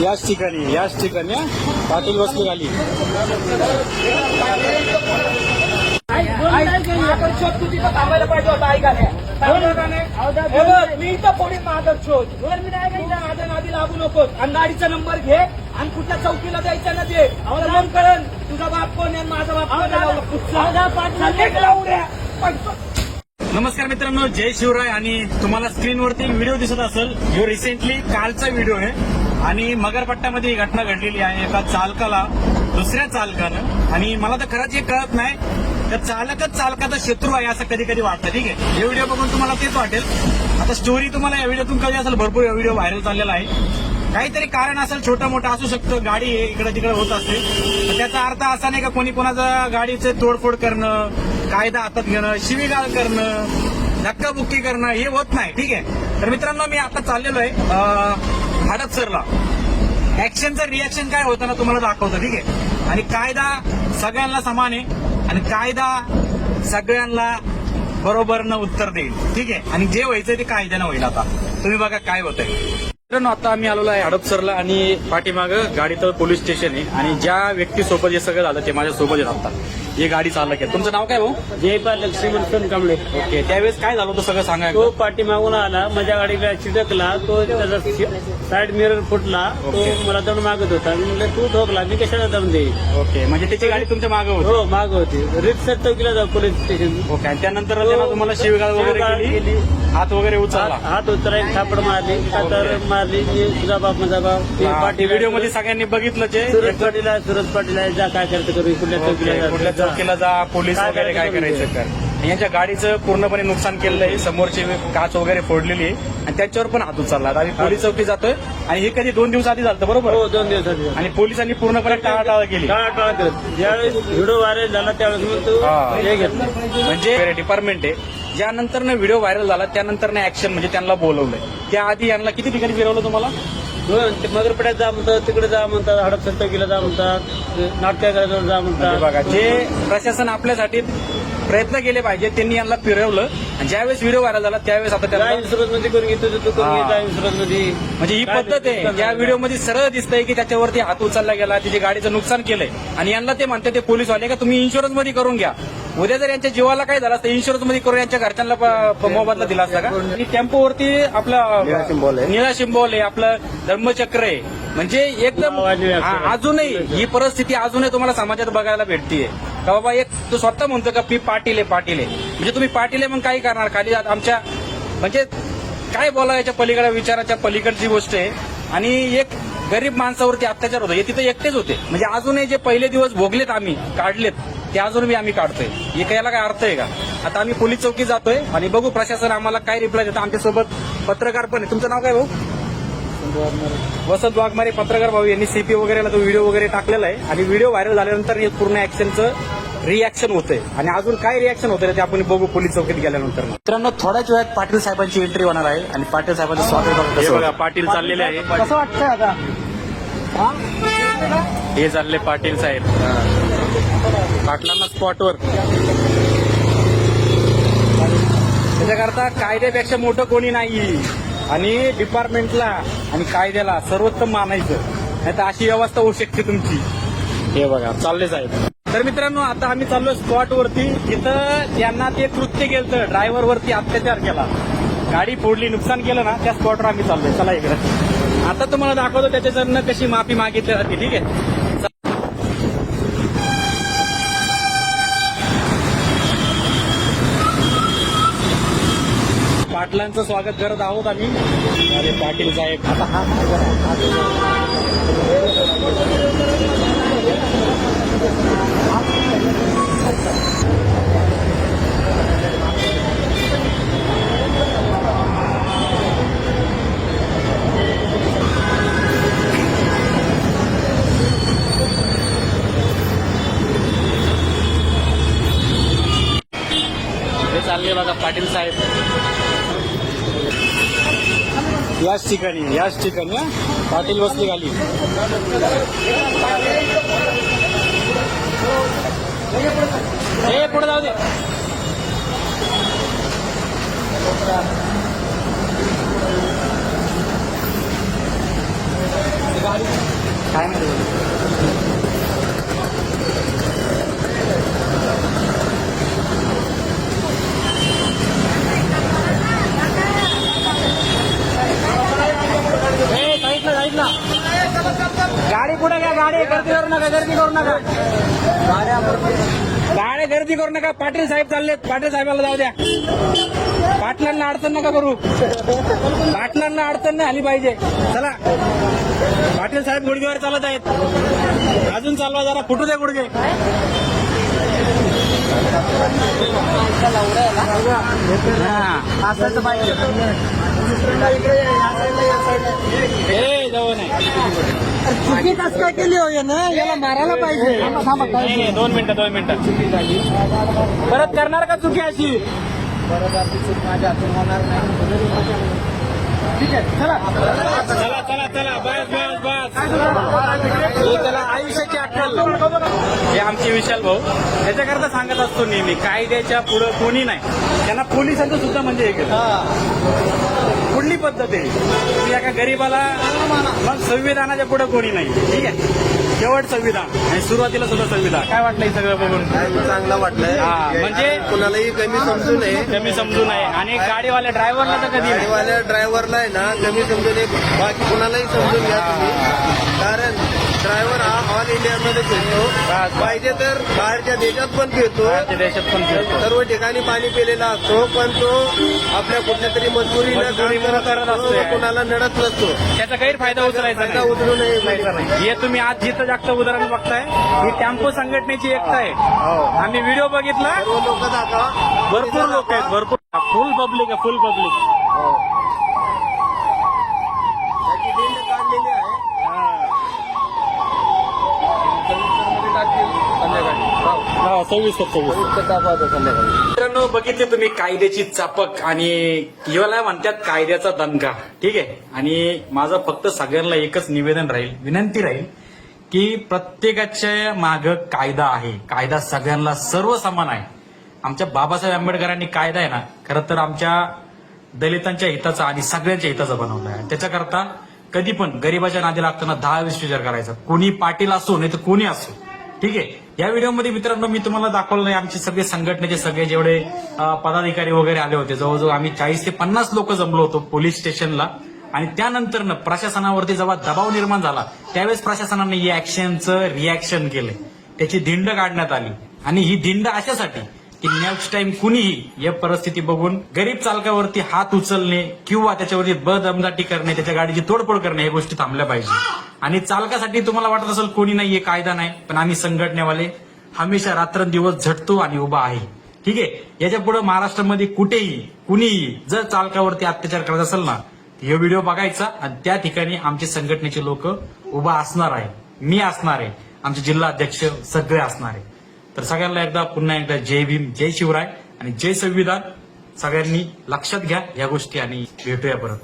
याच ठिकाणी याच ठिकाणी. पाटील बसले खाली माझा शोध तू तिथं थांबायला पाहिजे होता ऐकाने बघ, मी इथं फोडीन माझा शोध वर मी नाही माझ्या नादी लागू नकोस आणि गाडीचा नंबर घे आणि कुठल्या चौकीला द्यायचा ना मग कळन तुझा बाप कोण आहे माझा बाप कोण आहे. चल, लावू द्या. नमस्कार मित्रांनो जय शिवराय आणि तुम्हाला स्क्रीनवरती व्हिडिओ दिसत असेल. जो रिसेंटली कालचा व्हिडिओ आहे आणि मगरपट्ट्यामध्ये ही घटना घडलेली आहे. एका चालकाला दुसऱ्या चालकानं आणि मला तर खरंच हे कळत नाही तर चालकच चालकाचा शत्रू आहे असं कधी कधी वाटतं ठीक आहे? हे व्हिडिओ बघून तुम्हाला तेच वाटेल. आता स्टोरी तुम्हाला या व्हिडिओतून कळली असेल भरपूर व्हिडिओ व्हायरल चाललेला आहे. काहीतरी कारण असेल छोटं मोठं असू शकतं. गाडी इकडे तिकडे होत असते. तर त्याचा अर्थ असा नाही का कोणी कोणाचा गाडीचे तोडफोड करणं कायदा हातात घेणं शिवीगाळ करणं धक्काबुक्की करणं हे होत नाही. ठीक आहे? तर मित्रांनो मी आता चाललेलो आहे भारत हडपसरला ऍक्शनचं रिॲक्शन काय होतं ना तुम्हाला दाखवतं. ठीक आहे? आणि कायदा सगळ्यांना समान आहे. आणि कायदा सगळ्यांना बरोबरनं उत्तर देईल. ठीक आहे? आणि जे व्हायचं ते कायद्यानं होईल आता. तुम्ही बघा काय होतंय. मित्रांनो आता आम्ही आलेलो आहे हडपसरला आणि पाठीमागं गाडीतळ पोलीस स्टेशन आहे. आणि ज्या व्यक्तीसोबत हे सगळं झालं ते माझ्या सोबत येत आता हे गाडी चालक आहे तुमचं नाव काय भाऊ? जयपाल लक्ष्मण सोनकांबळे ओके त्यावेळेस काय झालं होतं सगळं सांगा तो एकदा. पाठीमागून आला माझ्या गाडीला चिटकला तो त्याचा साईड मिरर फुटला तो. मला दंड मागत होता. मी म्हणलं तू ठोकला मी कशाला दंड देईल? ओके म्हणजे त्याची गाडी तुमच्या मागं होती? हो माग होती. रितसर चौकीला जाऊ पोलीस स्टेशन ओके आणि त्यानंतर त्यानं तुम्हाला शिवगाळ शिवीगाळ वगैरे केली? केली. हात वगैरे उचलला? हात हात उतरा एक थापड मारली तर मारली मी तुझा बाप माझा बाप. व्हिडिओमध्ये सगळ्यांनी बघितलं जे सुरज पाटीला सुरज पाटीला जा काय करते करू कुठल्या चौकीला ओके, जा. चौकीला जा पोलीस वगैरे काय करायचं कर. यांच्या गाडीचं पूर्णपणे नुकसान केलेलं आहे. समोरची काच वगैरे फोडलेली आहे. आणि त्याच्यावर पण हात उचलला. आम्ही पोलीस चौकी जातोय. आणि हे कधी दोन दिवस आधी झालं बरोबर? हो दोन दिवसाची आणि पोलिसांनी पूर्णपणे टाळाटाळ केली. टाळाटाळ करत ज्यावेळेस व्हिडिओ व्हायरल झाला त्यावेळेस म्हणजे डिपार्टमेंट आहे. ज्यानंतर व्हिडिओ व्हायरल झाला त्यानंतर ऍक्शन म्हणजे त्यांना बोलवलंय. त्याआधी यांना किती ठिकाणी फिरवलं तुम्हाला? ते मगरपड्यात जा म्हणतात तिकडे जा म्हणतात हडपसर चौकीला जा म्हणतात नाट्यगृहाजवळ जा म्हणजे म्हणतात बघा जे प्रशासन आपल्यासाठी प्रयत्न केले पाहिजे त्यांनी यांना फिरवलं. आणि ज्यावेळेस व्हिडिओ व्हायरल झाला त्यावेळेस आता त्यांना इन्शुरन्समध्ये करून घेतो तू करून हा. घे काय इन्शुरन्समध्ये. म्हणजे ही पद्धत आहे. या झालं? व्हिडिओमध्ये सरळ दिसतंय की त्याच्यावरती हात उचलला गेला त्याच्या गाडीचं नुकसान केलंय. आणि यांना ते म्हणते ते पोलीस वाले का? तुम्ही इन्शुरन्समध्ये करून घ्या. उद्या जर यांच्या जीवाला काय झालं असतं इन्शुरन्समध्ये करून यांच्या घरच्यांना प- प- मोबदला दिला असता का? आणि टेम्पोवरती आपलं निळा शिंबोल आहे आपलं धर्मचक्र आहे. म्हणजे एकदम हा, अजूनही ही परिस्थिती अजूनही तुम्हाला समाजात बघायला भेटतीये. का बाबा एक तो स्वतः म्हणतो का पी पाटील आहे पाटील आहे. म्हणजे तुम्ही पाटील आहे मग काही करणार खाली आत- आमच्या म्हणजे काय बोला याच्या पलीकडे विचाराच्या पलीकडची गोष्ट आहे. आणि एक गरीब माणसावरती अत्याचार होतो. हे तिथे एकटेच होते. म्हणजे अजूनही जे पहिले दिवस भोगलेत आम्ही काढलेत ते अजून बी आम्ही काढतोय. हे याला काय अर्थ आहे का? आता आम्ही पोलीस चौकी जातोय आणि बघू प्रशासन आम्हाला काय रिप्लाय देतं. आमच्यासोबत पत्रकार पण आहे. तुमचं नाव काय भाऊ? वसंत वाघमारे. पत्रकार भाऊ यांनी सीपी वगैरेला तो व्हिडिओ वगैरे टाकलेला आहे. आणि व्हिडिओ व्हायरल झाल्यानंतर हे पूर्ण ऍक्शनचं रिॲक्शन होतंय. आणि अजून काय रिॲक्शन होतंय ते आपण बघू पोलीस चौकीत गेल्यानंतर मित्रांनो थोड्याच वेळात पाटील साहेबांची एंट्री होणार आहे. आणि पाटील साहेबांचं स्वागत हे बघा पाटील चाललेले आहे. कसं वाटतंय आता? हे? चालले पाटील साहेब. पाटलांना स्पॉटवर त्याच्याकरता कायद्यापेक्षा मोठं कोणी नाही आणि डिपार्टमेंटला आणि कायद्याला सर्वोत्तम मानायचं. नाही तर अशी व्यवस्था होऊ शकते तुमची. हे बघा चालले साहेब. तर मित्रांनो आता आम्ही चाललो स्पॉट वरती. इथं यांना ते कृत्य केलं ड्रायव्हर वरती अत्याचार केला. गाडी फोडली नुकसान केलं ना त्या स्पॉटवर आम्ही चाललोय. चला इकडे. आता तुम्हाला दाखवतो त्याच्याकडनं कशी माफी मागितली जाते ठीक आहे? पाटलांचं स्वागत करत आहोत आम्ही. अरे पाटील साहेब. आता हा हे चालले बघा पाटील साहेब. याच ठिकाणी याच ठिकाणी पाटील बसली खाली. हे पुढे जाऊ दे. काय माहिती पुढे घ्या गाडी गर्दी करू नका गर्दी करू नका. गाडी गर्दी करू नका. पाटील साहेब चाललेत. पाटील साहेबाला जाऊ द्या. पाटलांना अडचण नका करू. पाटलांना अडचण नाही आली पाहिजे. चला. पाटील साहेब गुडघेवर चालत आहेत. अजून चालवा जरा. फुटू द्या गुडघे. जवळ नाही चुकी कस काय केली हो ना याला मारायला पाहिजे. नाही, नाही, दोन मिनिटं दोन मिनिटं. परत करणार का चुकी अशी? ठीक आहे चला. चला चला चला. बस बस बस. त्याला आयुष्याची अक्कल. हे आमचे विशाल भाऊ. त्याच्याकरता सांगत असतो नेहमी कायद्याच्या पुढं कोणी नाही. त्यांना पोलिसांचं सुद्धा म्हणजे हे कुठली पद्धत आहे. की एका गरीबाला मग संविधानाच्या पुढे कोणी नाही. ठीक आहे? शेवट संविधान आणि सुरुवातीला सुद्धा संविधान. काय वाटलं हे सगळं बघून? चांगलं वाटलंय. म्हणजे- कुणालाही कमी समजू नये. कमी समजू नये. आणि गाडीवाल्या ड्रायव्हरला तर कधी गाडीवाल्या ड्रायव्हरला आहे ना कमी समजू नये. बाकी कुणालाही समजून घ्या तुम्ही. कारण ड्रायव्हर हा ऑल इंडियामध्ये फिरतो. पाहिजे तर बाहेरच्या देशात पण फिरतो. देशात पण फिरतो. सर्व ठिकाणी पाणी पिलेला असतो पण तो आपल्या कुठल्या तरी मजबुरीनं मजबुरीमुळे करत असतो कुणाला नडत नसतो. त्याचा गैरफायदा उचलायचा. उचलू नये हे तुम्ही आज जिथं जागतं उदाहरण बघताय ही टेम्पो संघटनेची एकता आहे. आम्ही व्हिडिओ बघितला. लोक भरपूर लोक आहेत भरपूर. फुल पब्लिक आहे फुल पब्लिक त्याची दिंड काढलेली आहे हा सव्वीस सव्वीस मित्रांनो बघितले तुम्ही कायद्याची चापक आणि याला म्हणतात कायद्याचा दणका. ठीक आहे? आणि माझं फक्त सगळ्यांना एकच निवेदन राहील विनंती राहील की प्रत्येकाच्या माग कायदा आहे. कायदा सगळ्यांना सर्व समान आहे. आमच्या बाबासाहेब आंबेडकरांनी कायदा आहे ना खरं तर आमच्या दलितांच्या हिताचा आणि सगळ्यांच्या हिताचा बनवला आहे. त्याच्याकरता कधी पण गरीबाच्या नादी लागताना दहा वीस विचार करायचा. कोणी पाटील असो नाही तर कोणी असो. ठीक आहे? या व्हिडिओमध्ये मित्रांनो मी तुम्हाला दाखवलं नाही आमचे सगळे संघटनेचे सगळे जेवढे पदाधिकारी वगैरे आले होते जवळजवळ आम्ही चाळीस ते पन्नास लोक जमलो होतो पोलीस स्टेशनला. आणि त्यानंतर प्रशासनावरती जेव्हा दबाव निर्माण झाला त्यावेळेस प्रशासनाने या ऍक्शनचं रिॲक्शन केलं. त्याची दिंड काढण्यात आली. आणि ही दिंड अशासाठी की नेक्स्ट टाइम कुणीही या परिस्थिती बघून गरीब चालकावरती हात उचलणे किंवा त्याच्यावरती बदमदाटी करणे त्याच्या गाडीची तोडफोड करणे या गोष्टी थांबल्या पाहिजे. आणि चालकासाठी तुम्हाला वाटत असेल कोणी नाही कायदा नाही पण आम्ही संघटनेवाले हमेशा रात्रंदिवस झटतो आणि उभा आहे. ठीक आहे? याच्यापुढे महाराष्ट्रामध्ये कुठेही कुणीही जर चालकावरती अत्याचार करत असेल ना हे व्हिडिओ बघायचा आणि त्या ठिकाणी आमचे संघटनेचे लोक उभा असणार आहे. मी असणार आहे. आमचे जिल्हा अध्यक्ष सगळे असणार आहे. तर सगळ्यांना एकदा पुन्हा एकदा जय भीम जय शिवराय आणि जय संविधान. सगळ्यांनी लक्षात घ्या या गोष्टी आणि भेटूया परत.